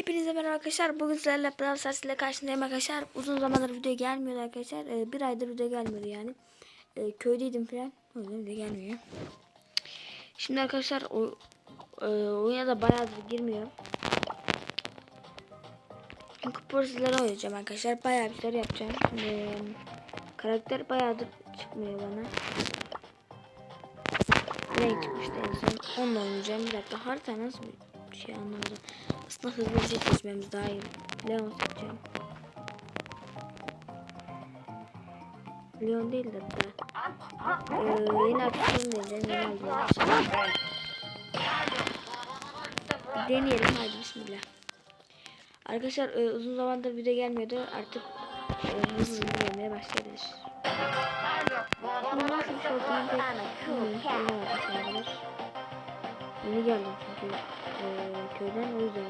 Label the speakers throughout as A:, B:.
A: Hepinize merhaba arkadaşlar. Bugün sizlerle Brawl Stars ile karşınızdayım arkadaşlar. Uzun zamandır video gelmiyordu arkadaşlar. Ee, bir aydır video gelmiyordu yani. Ee, köydeydim falan. O yüzden video gelmiyor. Şimdi arkadaşlar o, e, oyuna da bayağıdır girmiyorum. Çünkü projeleri oynayacağım arkadaşlar. Bayağı bir şeyler yapacağım. Ee, karakter bayağıdır çıkmıyor bana. Renk çıkmıştı en son. Onunla oynayacağım. Bir dakika harita nasıl şey anlamadım. Aslında hızlı bir şey daha iyi. Leon seçeceğim. Leon değil de hatta. Ee, yeni aksiyon. Yeni alacağım. Deneyelim hadi bismillah. Arkadaşlar e, uzun zamandır video gelmiyordu. Artık e, hızlı gelmeye başlayabilir. Şimdi nasıl bir Yeni geldim çünkü e, köyden o yüzden.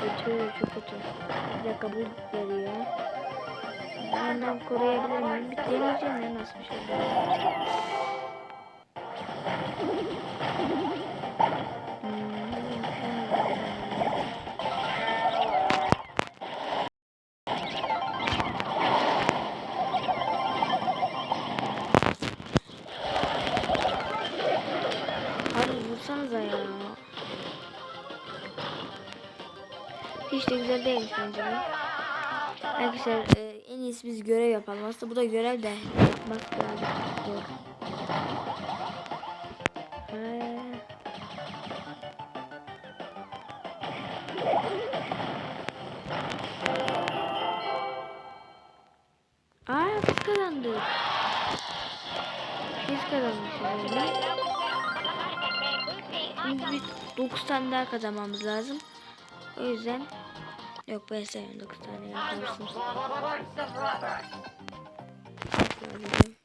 A: Kötü, çok kötü. Bir dakika bu veriyor. Ben ondan koruyabilir miyim? Bir deneyeceğim ya nasıl bir şey. Hiç de güzel değilmiş bence bu. Arkadaşlar e, en iyisi biz görev yapalım. Aslında bu da görev de yapmak birazcık zor. Ee, Aa biz kazandık. Biz kazanmışız. Şimdi bir 9 tane daha kazanmamız lazım. O yüzden yok ben sevmiyorum 9 tane yaparsınız.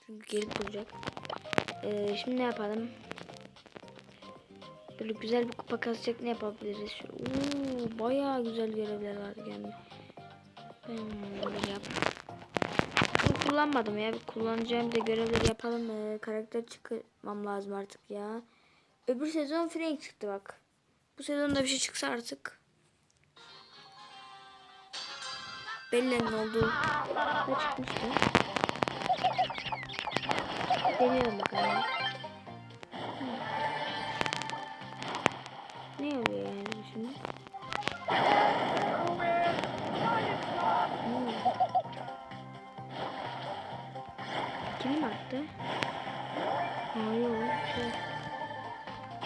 A: Çünkü gelip bulacak. Ee, şimdi ne yapalım? Böyle güzel bir kupa kasacak ne yapabiliriz? Oo, bayağı güzel görevler var yani. Hmm, böyle yap. Bunu kullanmadım ya. Bir kullanacağım da görevleri yapalım. Ee, karakter çıkmam lazım artık ya. Öbür sezon Frank çıktı bak. Bu sezonda bir şey çıksa artık. Bellenin olduğu ne çıkmıştı? Deniyorum bakalım. Ne oluyor yani şimdi? Oldu? Kim attı? Hayır, şey.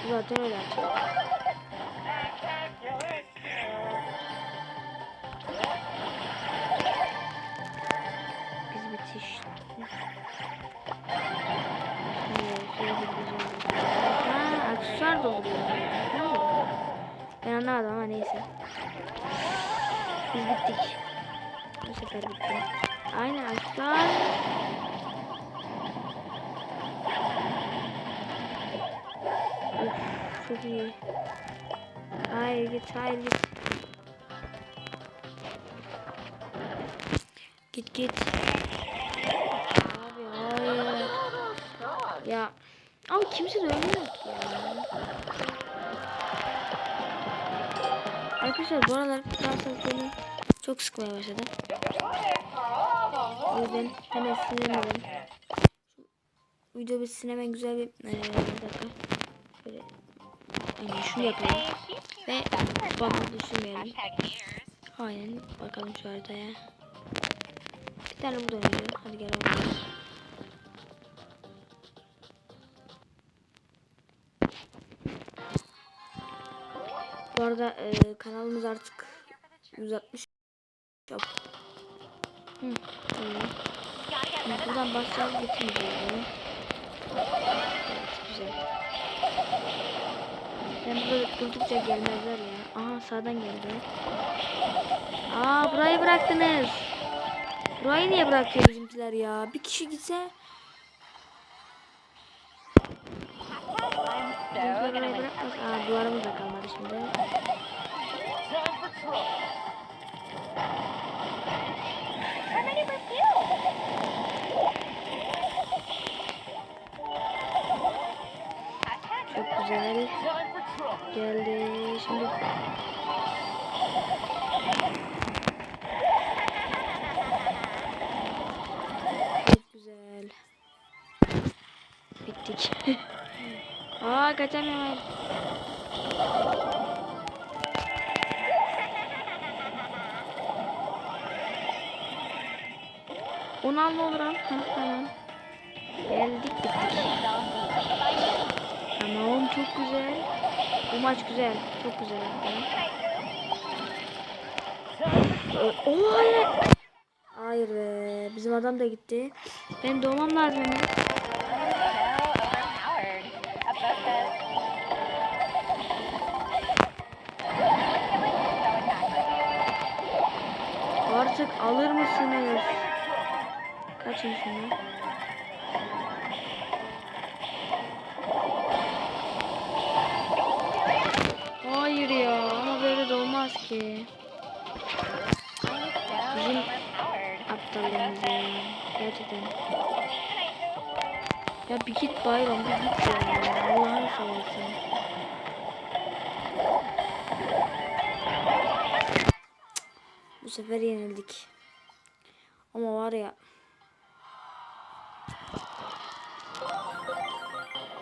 A: Zaten öyle yapacak. Dolduruyor. Ha. Ben anlamadım ama neyse. Biz bittik. Bu sefer bittim. Aynen aksesuar. Of, çok iyi. Hayır git, hayır git. Git git. Abi hayır. Ya. Ama kimse de ölmüyor ki ya. Arkadaşlar bu aralar Fransız beni çok sıkmaya başladı. O yüzden hemen sinirlendim. Video bitsin hemen güzel bir, ee, bir dakika. Böyle Aynen şunu yapalım. Ve bana düşürmeyelim. Aynen bakalım şu haritaya. Bir tane bu dönüyor. Hadi gel oynayalım. Arada e, kanalımız artık 160 çok. Hı, tamam. Şimdi buradan başlayalım bitirmeyeceğiz bunu. Güzel. Ben böyle durdukça gelmezler ya. Aha sağdan geldi. Aa burayı bıraktınız. Burayı niye bırakıyor bizimkiler ya? Bir kişi gitse. Aa duvarımız da kalmadı şimdi. güzel. Geldi. Şimdi çok güzel. Bittik. Aa kaçamıyorum. Onu al ne olur al. Tamam. Geldik bittik. Tamam çok güzel. Bu maç güzel. Çok güzel. Oo hayır. Hayır be. Bizim adam da gitti. Ben doğmam lazım hemen. Ya bir git bayram bir git ya. Allah'ını seversen. Bu sefer yenildik. Ama var ya.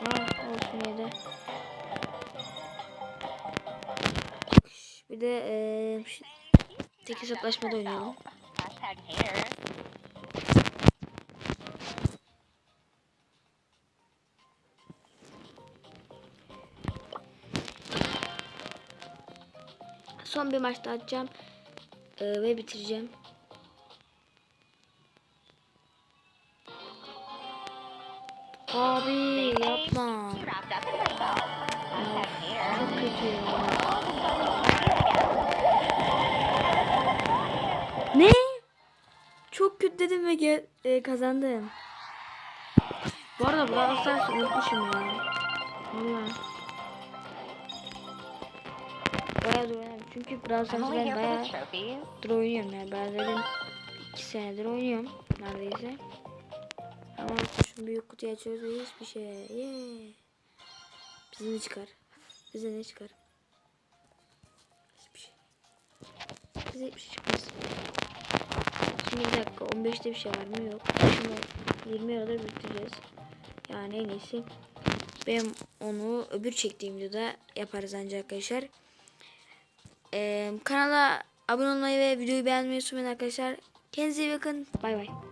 A: Ah olsun yedi. Bir de eee tek hesaplaşmada oynayalım. Son bir maç daha atacağım. eee, ve bitireceğim. Abi yapma. Çok kötü. Ne? Çok kötü dedim ve ge- e, kazandım. Bu arada Brawl Stars unutmuşum ya. Valla. Bayağı oynadım. Çünkü Brawl Stars'ı ben bayağı dur oynuyorum ya. Ben dedim 2 senedir oynuyorum neredeyse. Ama şu büyük kutuyu açıyoruz ve hiçbir şey. Yeah. Bize ne çıkar? Bize ne çıkar? Hiçbir şey. Bize hiçbir şey çıkmaz. Şimdi bir dakika 15'te bir şey var mı? Yok. Şunu 20 liradır bitireceğiz. Yani en iyisi. Ben onu öbür çektiğim videoda yaparız ancak arkadaşlar. Ee, kanala abone olmayı ve videoyu beğenmeyi unutmayın arkadaşlar. Kendinize iyi bakın. Bay bay.